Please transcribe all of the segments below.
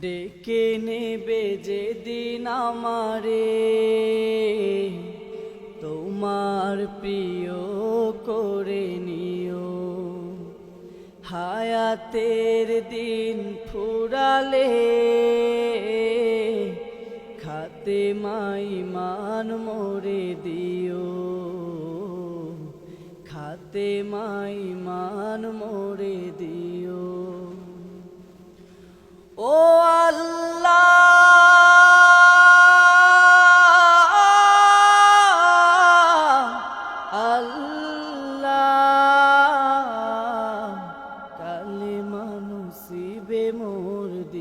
ডেকে নেবে যেদিন আমারে। তোমার প্রিয় করে নিও। হায়াতের দিন ফুরালে, খাতে মাই মান মোরে দিও। খাতে মাই মান মোরে দিও।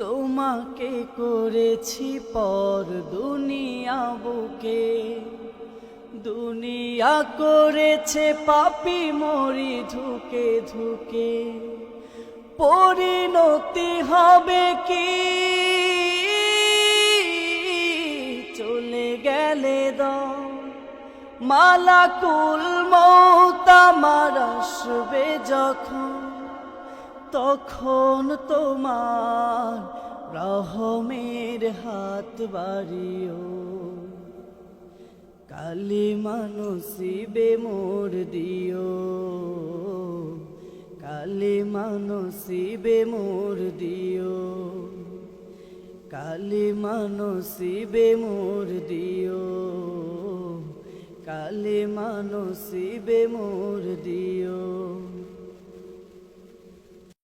তোমাকে করেছি পর দুনিয়া বুকে। দুনিয়া করেছে পাপি মরি ধুকে ধুকে। পরিণতি হবে কি? চলে গেলে দাও মালাকুল মৌত আমার আসবে যখন, তখন তোমার রহমের হাত বাড়িও। কালি মানসিবে মোর দিও। কালি মানসিবে মোর দিও। কালি মানসিবে মোর দিও। কালি মানসিবে মোর দিও।